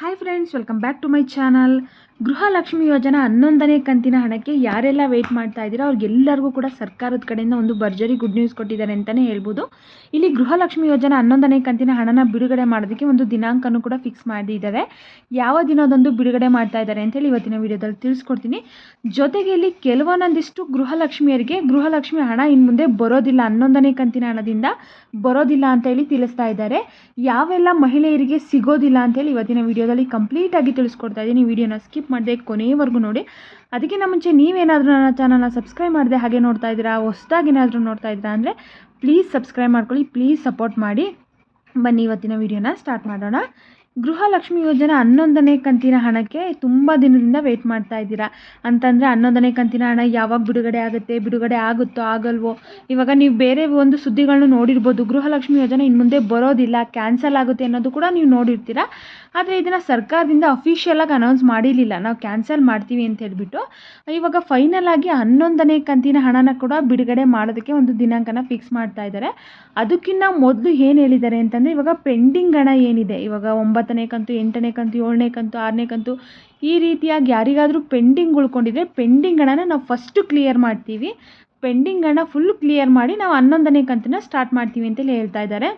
Hi friends welcome back to my channel Gruhalakshmi ಯೋಜನಾ ಹನ್ನೊಂದನೇ ಕಂತಿನ ಹಣಕ್ಕೆ ಯಾರೆಲ್ಲ ವೆಯ್ಟ್ ಮಾಡ್ತಾ ಇದ್ದೀರೋ? ಅವ್ರಿಗೆಲ್ಲರಿಗೂ ಕೂಡ ಸರ್ಕಾರದ ಕಡೆಯಿಂದ ಒಂದು ಭರ್ಜರಿ ಗುಡ್ ನ್ಯೂಸ್ ಕೊಟ್ಟಿದ್ದಾರೆ ಅಂತಲೇ ಹೇಳ್ಬೋದು. ಇಲ್ಲಿ ಗೃಹಲಕ್ಷ್ಮಿ ಯೋಜನಾ ಹನ್ನೊಂದನೇ ಕಂತಿನ ಹಣನ ಬಿಡುಗಡೆ ಮಾಡೋದಕ್ಕೆ ಒಂದು ದಿನಾಂಕನೂ ಕೂಡ ಫಿಕ್ಸ್ ಮಾಡಿದ್ದಾರೆ ಯಾವ ದಿನದಂದು ಬಿಡುಗಡೆ ಮಾಡ್ತಾ ಇದ್ದಾರೆ ಅಂತೇಳಿ ಇವತ್ತಿನ ವಿಡಿಯೋದಲ್ಲಿ ತಿಳಿಸ್ಕೊಡ್ತೀನಿ. ಜೊತೆಗೆ ಇಲ್ಲಿ ಕೆಲವೊಂದೊಂದಿಷ್ಟು ಗೃಹಲಕ್ಷ್ಮಿಯರಿಗೆ ಗೃಹಲಕ್ಷ್ಮಿ ಹಣ ಇನ್ನು ಮುಂದೆ ಬರೋದಿಲ್ಲ. ಹನ್ನೊಂದನೇ ಕಂತಿನ ಹಣದಿಂದ ಬರೋದಿಲ್ಲ ಅಂತ ಹೇಳಿ ತಿಳಿಸ್ತಾ ಇದ್ದಾರೆ. ಯಾವೆಲ್ಲ ಮಹಿಳೆಯರಿಗೆ ಸಿಗೋದಿಲ್ಲ ಅಂತೇಳಿ ಇವತ್ತಿನ ವಿಡಿಯೋದಲ್ಲಿ ಕಂಪ್ಲೀಟಾಗಿ ತಿಳಿಸ್ಕೊಡ್ತಾ ಇದ್ದೀನಿ. ವಿಡಿಯೋನ ಸ್ಕಿಪ್ ಮಾಡದೆ ಕೊನೆಯವರೆಗೂ ನೋಡಿ. ಅದಕ್ಕಿಂತ ಮುಂಚೆ ನೀವೇನಾದರೂ ನನ್ನ ಚಾನಲ್ನ ಸಬ್ಸ್ಕ್ರೈಬ್ ಮಾಡಿದೆ ಹಾಗೆ ನೋಡ್ತಾ ಇದ್ದೀರಾ ಹೊಸ್ದಾಗಿ ಏನಾದರೂ ನೋಡ್ತಾ ಇದ್ದೀರಾ ಅಂದರೆ ಪ್ಲೀಸ್ ಸಬ್ಸ್ಕ್ರೈಬ್ ಮಾಡ್ಕೊಳ್ಳಿ ಪ್ಲೀಸ್ ಸಪೋರ್ಟ್ ಮಾಡಿ. ಬನ್ನಿ, ಇವತ್ತಿನ ವಿಡಿಯೋನ ಸ್ಟಾರ್ಟ್ ಮಾಡೋಣ. ಗೃಹಲಕ್ಷ್ಮಿ ಯೋಜನೆ ಹನ್ನೊಂದನೇ ಕಂತಿನ ಹಣಕ್ಕೆ ತುಂಬ ದಿನದಿಂದ ವೆಯ್ಟ್ ಮಾಡ್ತಾ ಇದ್ದೀರಾ? ಅಂತಂದರೆ ಹನ್ನೊಂದನೇ ಕಂತಿನ ಹಣ ಯಾವಾಗ ಬಿಡುಗಡೆ ಆಗುತ್ತೆ, ಬಿಡುಗಡೆ ಆಗುತ್ತೋ, ಆಗಲ್ವೋ? ಇವಾಗ ನೀವು ಬೇರೆ ಒಂದು ಸುದ್ದಿಗಳನ್ನ ನೋಡಿರ್ಬೋದು. ಗೃಹಲಕ್ಷ್ಮಿ ಯೋಜನೆ ಇನ್ನು ಮುಂದೆ ಬರೋದಿಲ್ಲ ಕ್ಯಾನ್ಸಲ್ ಆಗುತ್ತೆ ಅನ್ನೋದು ಕೂಡ ನೀವು ನೋಡಿರ್ತೀರ? ಆದರೆ ಇದನ್ನು ಸರ್ಕಾರದಿಂದ ಅಫಿಷಿಯಲಾಗಿ ಅನೌನ್ಸ್ ಮಾಡಿರಲಿಲ್ಲ. ನಾವು ಕ್ಯಾನ್ಸಲ್ ಮಾಡ್ತೀವಿ ಅಂತ ಹೇಳಿಬಿಟ್ಟು, ಇವಾಗ ಫೈನಲ್ ಆಗಿ ಹನ್ನೊಂದನೇ ಕಂತಿನ ಹಣನ ಕೂಡ ಬಿಡುಗಡೆ ಮಾಡೋದಕ್ಕೆ ಒಂದು ದಿನಾಂಕನ ಫಿಕ್ಸ್ ಮಾಡ್ತಾ ಇದ್ದಾರೆ. ಅದಕ್ಕಿಂತ ಮೊದಲು ಏನು ಹೇಳಿದ್ದಾರೆ ಅಂತಂದರೆ, ಇವಾಗ ಪೆಂಡಿಂಗ್ ಹಣ ಏನಿದೆ? ಇವಾಗ ಒಂಬತ್ತನೇ ಕಂತು, ಎಂಟನೇ ಕಂತು, ಏಳನೇ ಕಂತು, ಆರನೇ ಕಂತು ಈ ರೀತಿಯಾಗಿ ಯಾರಿಗಾದರೂ ಪೆಂಡಿಂಗ್ ಉಳ್ಕೊಂಡಿದ್ರೆ ಪೆಂಡಿಂಗ್ ಹಣನ ನಾವು ಫಸ್ಟು ಕ್ಲಿಯರ್ ಮಾಡ್ತೀವಿ. ಪೆಂಡಿಂಗ್ ಹಣ ಫುಲ್ ಕ್ಲಿಯರ್ ಮಾಡಿ ನಾವು ಹನ್ನೊಂದನೇ ಕಂತನ್ನ ಸ್ಟಾರ್ಟ್ ಮಾಡ್ತೀವಿ ಅಂತೇಳಿ ಹೇಳ್ತಾ ಇದ್ದಾರೆ.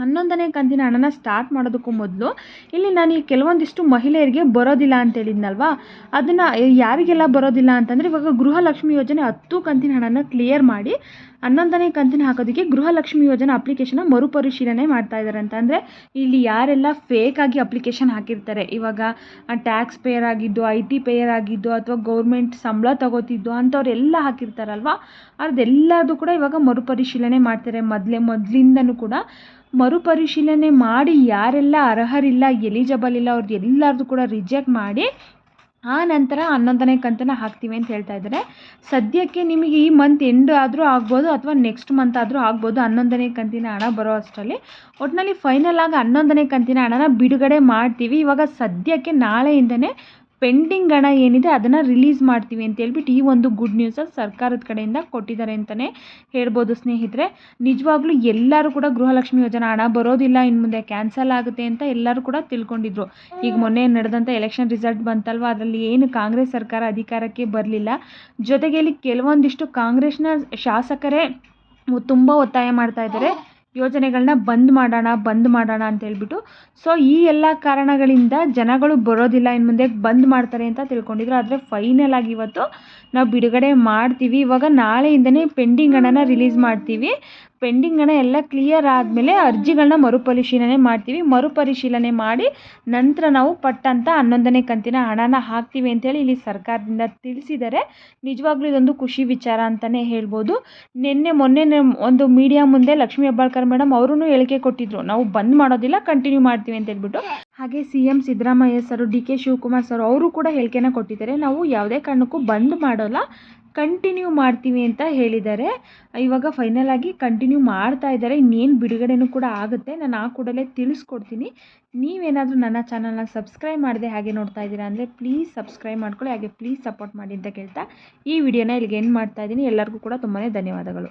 ಹನ್ನೊಂದನೇ ಕಂತಿನ ಹಣನ ಸ್ಟಾರ್ಟ್ ಮಾಡೋದಕ್ಕೂ ಮೊದಲು ಇಲ್ಲಿ ನಾನು ಈ ಕೆಲವೊಂದಿಷ್ಟು ಮಹಿಳೆಯರಿಗೆ ಬರೋದಿಲ್ಲ ಅಂತ ಹೇಳಿದ್ನಲ್ವಾ? ಅದನ್ನು ಯಾರಿಗೆಲ್ಲ ಬರೋದಿಲ್ಲ ಅಂತಂದರೆ ಇವಾಗ ಗೃಹಲಕ್ಷ್ಮಿ ಯೋಜನೆ ಹತ್ತು ಕಂತಿನ ಹಣನ ಕ್ಲಿಯರ್ ಮಾಡಿ ಹನ್ನೊಂದನೇ ಕಂತಿನ ಹಾಕೋದಕ್ಕೆ ಗೃಹಲಕ್ಷ್ಮಿ ಯೋಜನೆ ಅಪ್ಲಿಕೇಶನ್ನ ಮರುಪರಿಶೀಲನೆ ಮಾಡ್ತಾ ಇದ್ದಾರೆ ಅಂತ ಅಂದರೆ ಇಲ್ಲಿ ಯಾರೆಲ್ಲ ಫೇಕಾಗಿ ಅಪ್ಲಿಕೇಶನ್ ಹಾಕಿರ್ತಾರೆ. ಇವಾಗ ಟ್ಯಾಕ್ಸ್ ಪೇಯರ್ ಆಗಿದ್ದು ಐ ಟಿ ಪೇಯರ್ ಆಗಿದ್ದು, ಅಥವಾ ಗೌರ್ಮೆಂಟ್ ಸಂಬಳ ತಗೋತಿದ್ದು ಅಂಥವ್ರೆಲ್ಲ ಹಾಕಿರ್ತಾರಲ್ವ? ಅದೆಲ್ಲದೂ ಕೂಡ ಇವಾಗ ಮರುಪರಿಶೀಲನೆ ಮಾಡ್ತಾರೆ. ಮೊದಲೇ, ಮೊದಲಿಂದನೂ ಕೂಡ ಮರುಪರಿಶೀಲನೆ ಮಾಡಿ ಯಾರೆಲ್ಲ ಅರ್ಹರಿಲ್ಲ ಎಲಿಜಬಲ್ ಇಲ್ಲ ಅವ್ರದ್ದು ಎಲ್ಲರದ್ದು ಕೂಡ ರಿಜೆಕ್ಟ್ ಮಾಡಿ ಆ ನಂತರ ಹನ್ನೊಂದನೇ ಕಂತನ್ನು ಹಾಕ್ತೀವಿ ಅಂತ ಹೇಳ್ತಾ ಇದ್ದಾರೆ. ಸದ್ಯಕ್ಕೆ ನಿಮಗೆ ಈ ಮಂತ್ ಎಂಡ್ ಆದರೂ ಆಗ್ಬೋದು ಅಥವಾ ನೆಕ್ಸ್ಟ್ ಮಂತ್ ಆದರೂ ಆಗ್ಬೋದು ಹನ್ನೊಂದನೇ ಕಂತಿನ ಹಣ ಬರೋ ಅಷ್ಟರಲ್ಲಿ. ಒಟ್ಟಿನಲ್ಲಿ ಫೈನಲ್ ಆಗಿ ಹನ್ನೊಂದನೇ ಕಂತಿನ ಹಣನ ಬಿಡುಗಡೆ ಮಾಡ್ತೀವಿ. ಇವಾಗ ಸದ್ಯಕ್ಕೆ ನಾಳೆಯಿಂದನೇ ಪೆಂಡಿಂಗ್ ಹಣ ಏನಿದೆ ಅದನ್ನು ರಿಲೀಸ್ ಮಾಡ್ತೀವಿ ಅಂತ ಹೇಳ್ಬಿಟ್ಟು ಈ ಒಂದು ಗುಡ್ ನ್ಯೂಸ ಸರ್ಕಾರದ ಕಡೆಯಿಂದ ಕೊಟ್ಟಿದ್ದಾರೆ ಅಂತಲೇ ಹೇಳ್ಬೋದು ಸ್ನೇಹಿತರೆ. ನಿಜವಾಗ್ಲೂ ಎಲ್ಲರೂ ಕೂಡ ಗೃಹಲಕ್ಷ್ಮಿ ಯೋಜನಾ ಹಣ ಬರೋದಿಲ್ಲ ಇನ್ನು ಮುಂದೆ ಕ್ಯಾನ್ಸಲ್ ಆಗುತ್ತೆ ಅಂತ ಎಲ್ಲರೂ ಕೂಡ ತಿಳ್ಕೊಂಡಿದ್ರು. ಈಗ ಮೊನ್ನೆ ನಡೆದಂಥ ಎಲೆಕ್ಷನ್ ರಿಸಲ್ಟ್ ಬಂತಲ್ವ? ಅದರಲ್ಲಿ ಏನು ಕಾಂಗ್ರೆಸ್ ಸರ್ಕಾರ ಅಧಿಕಾರಕ್ಕೆ ಬರಲಿಲ್ಲ. ಜೊತೆಗೆ ಇಲ್ಲಿ ಕೆಲವೊಂದಿಷ್ಟು ಕಾಂಗ್ರೆಸ್ನ ಶಾಸಕರೇ ತುಂಬ ಒತ್ತಾಯ ಮಾಡ್ತಾ ಇದ್ದಾರೆ. ಯೋಜನೆಗಳನ್ನ ಬಂದ್ ಮಾಡೋಣ ಬಂದ್ ಮಾಡೋಣ ಅಂತ ಹೇಳ್ಬಿಟ್ಟು. ಸೊ ಈ ಎಲ್ಲ ಕಾರಣಗಳಿಂದ ಜನಗಳು ಬರೋದಿಲ್ಲ ಇನ್ನು ಮುಂದೆ ಬಂದ್ ಮಾಡ್ತಾರೆ ಅಂತ ತಿಳ್ಕೊಂಡಿದ್ರು. ಆದರೆ ಫೈನಲ್ ಆಗಿ ಇವತ್ತು ನಾವು ಬಿಡುಗಡೆ ಮಾಡ್ತೀವಿ. ಇವಾಗ ನಾಳೆಯಿಂದನೇ ಪೆಂಡಿಂಗ್ ಹಣನ ರಿಲೀಸ್ ಮಾಡ್ತೀವಿ. ಪೆಂಡಿಂಗ್ ಎಲ್ಲ ಕ್ಲಿಯರ್ ಆದಮೇಲೆ ಅರ್ಜಿಗಳನ್ನ ಮರುಪರಿಶೀಲನೆ ಮಾಡ್ತೀವಿ. ಮರುಪರಿಶೀಲನೆ ಮಾಡಿ ನಂತರ ನಾವು ಪಟ್ಟಂತ ಹನ್ನೊಂದನೇ ಕಂತಿನ ಹಣನ ಹಾಕ್ತೀವಿ ಅಂತೇಳಿ ಇಲ್ಲಿ ಸರ್ಕಾರದಿಂದ ತಿಳಿಸಿದರೆ ನಿಜವಾಗ್ಲೂ ಇದೊಂದು ಖುಷಿ ವಿಚಾರ ಅಂತಲೇ ಹೇಳ್ಬೋದು. ನಿನ್ನೆ ಮೊನ್ನೆ ಒಂದು ಮೀಡಿಯಾ ಮುಂದೆ ಲಕ್ಷ್ಮೀ ಹೆಬ್ಬಾಳ್ಕರ್ ಮೇಡಮ್ ಅವರು ಹೇಳಿಕೆ ಕೊಟ್ಟಿದ್ರು, ನಾವು ಬಂದ್ ಮಾಡೋದಿಲ್ಲ ಕಂಟಿನ್ಯೂ ಮಾಡ್ತೀವಿ ಅಂತ ಹೇಳ್ಬಿಟ್ಟು. ಹಾಗೆ C M Siddaramaiah sir, D K Shivakumar sir, ಅವರು ಕೂಡ ಹೇಳಿಕೆನ ಕೊಟ್ಟಿದ್ದಾರೆ. ನಾವು ಯಾವುದೇ ಕಾರಣಕ್ಕೂ ಬಂದ್ ಮಾಡೋಲ್ಲ. ಕಂಟಿನ್ಯೂ ಮಾಡ್ತೀವಿ ಅಂತ ಹೇಳಿದ್ದಾರೆ. ಇವಾಗ ಫೈನಲ್ ಆಗಿ ಕಂಟಿನ್ಯೂ ಮಾಡ್ತಾ ಇದ್ದಾರೆ. ಇನ್ನೇನು ಬಿಡುಗಡೆನೂ ಕೂಡ ಆಗುತ್ತೆ. ನಾನು ಆ ಕೂಡಲೇ ತಿಳಿಸ್ಕೊಡ್ತೀನಿ. ನೀವೇನಾದರೂ ನನ್ನ ಚಾನಲ್ನ ಸಬ್ಸ್ಕ್ರೈಬ್ ಮಾಡಿದೆ ಹಾಗೆ ನೋಡ್ತಾ ಇದ್ದೀರಾ ಅಂದರೆ ಪ್ಲೀಸ್ ಸಬ್ಸ್ಕ್ರೈಬ್ ಮಾಡ್ಕೊಳ್ಳಿ. ಹಾಗೆ ಪ್ಲೀಸ್ ಸಪೋರ್ಟ್ ಮಾಡಿ ಅಂತ ಕೇಳ್ತಾ ಈ ವಿಡಿಯೋನ ಇಲ್ಲಿಗೆ ಏನು ಮಾಡ್ತಾ ಇದ್ದೀನಿ. ಎಲ್ಲರಿಗೂ ಕೂಡ ತುಂಬಾ ಧನ್ಯವಾದಗಳು.